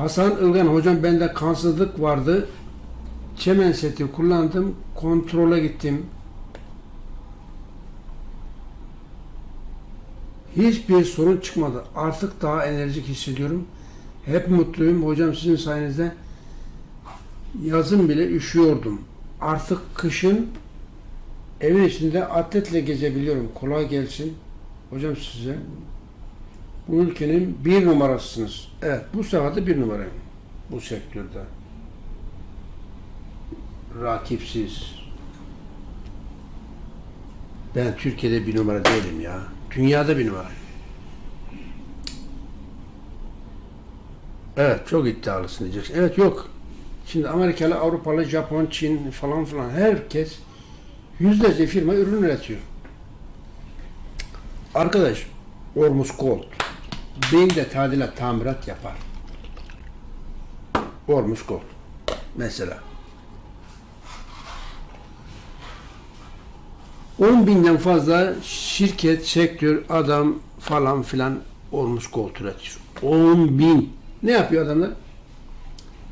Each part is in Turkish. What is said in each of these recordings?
Hasan Ilgan hocam bende kansızlık vardı. Çemen seti kullandım. Kontrole gittim. Hiçbir sorun çıkmadı. Artık daha enerjik hissediyorum. Hep mutluyum. Hocam sizin sayenizde yazın bile üşüyordum. Artık kışın evin içinde atletle gezebiliyorum. Kolay gelsin. Hocam size. Bu ülkenin bir numarasısınız. Evet bu sahada bir numarayım. Bu sektörde. Rakipsiz. Ben Türkiye'de bir numara değilim ya. Dünyada bir numara. Evet çok iddialısın diyeceksin. Evet yok. Şimdi Amerikalı, Avrupalı, Japon, Çin falan filan herkes yüzlerce firma ürün üretiyor. Arkadaş Ormus Gold beyinde tadilat, tamirat yapar. Ormus Gold mesela. 10 binden fazla şirket, sektör, adam falan filan Ormus Gold üretiyor. 10 bin. Ne yapıyor adamlar?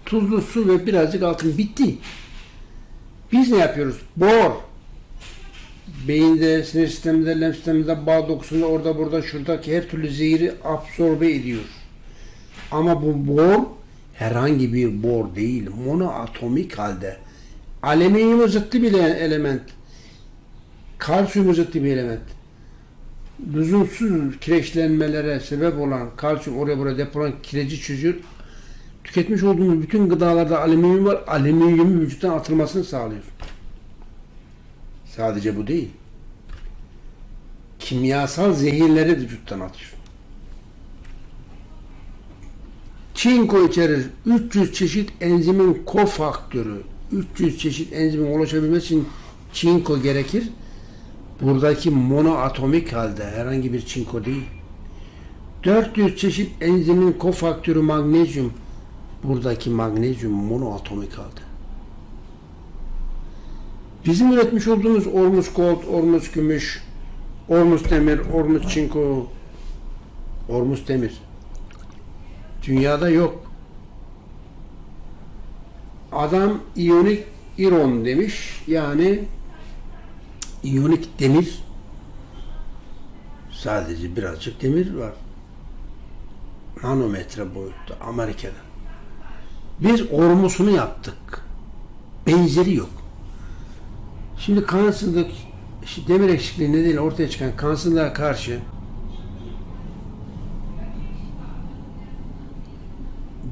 Tuzlu su ve birazcık altın bitti. Biz ne yapıyoruz? Bor. Beyinde, sinir sisteminde, lenf sisteminde, bağ dokusunda, orada burada, şuradaki her türlü zehri absorbe ediyor. Ama bu bor herhangi bir bor değil. Monoatomik halde. Alüminyum zıttı bir element. Kalsiyum zıttı bir element. Lüzumsuz kireçlenmelere sebep olan kalsiyum oraya buraya depolanan kireci çözüyor. Tüketmiş olduğumuz bütün gıdalarda alüminyum var. Alüminyumun vücuttan atılmasını sağlıyor. Sadece bu değil. Kimyasal zehirleri vücuttan atıyor. Çinko içerir 300 çeşit enzimin kofaktörü. 300 çeşit enzimin ulaşabilmesi için çinko gerekir. Buradaki monoatomik halde herhangi bir çinko değil. 400 çeşit enzimin kofaktörü magnezyum. Buradaki magnezyum monoatomik halde. Bizim üretmiş olduğumuz Ormus Gold, Ormus Gümüş, Ormus Demir, Ormus Çinko, Ormus Demir. Dünyada yok. Adam iyonik iron demiş. Yani iyonik demir sadece birazcık demir var. Nanometre boyutta Amerika'da. Biz ormusunu yaptık. Benzeri yok. Şimdi kansızlık, demir eksikliği nedeniyle ortaya çıkan kansızlığa karşı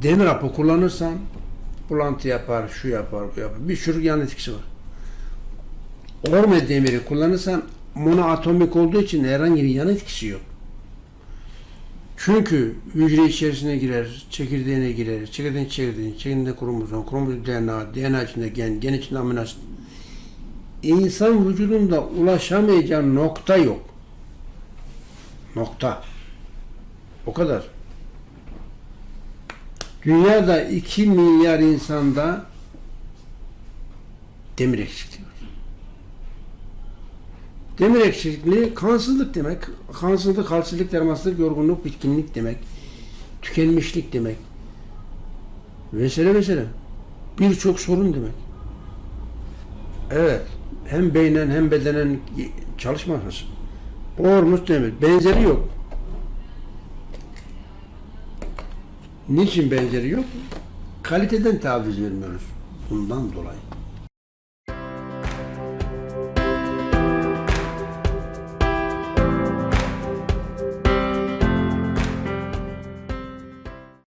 demir hapı kullanırsan bulantı yapar, şu yapar, bu yapar. Bir sürü yan etkisi var. Orme demiri kullanırsan monoatomik olduğu için herhangi bir yan etkisi yok. Çünkü hücre içerisine girer, çekirdeğine girer, çekirdeğin çekirdeğin, çekirdeğinde kromozom, kromozom DNA, DNA içinde gen, gen içinde amino asit. İnsan vücudunda ulaşamayacağı nokta yok. Nokta. O kadar. Dünyada 2 milyar insanda demir eksikliği var. Demir eksikliği kansızlık demek. Kansızlık, halsizlik, dermansızlık, yorgunluk, bitkinlik demek. Tükenmişlik demek. Vesile vesile. Birçok sorun demek. Evet. Hem beynen hem bedenen çalışmaması. Ormus demir. Benzeri yok. Niçin benzeri yok? Kaliteden taviz vermiyoruz. Bundan dolayı.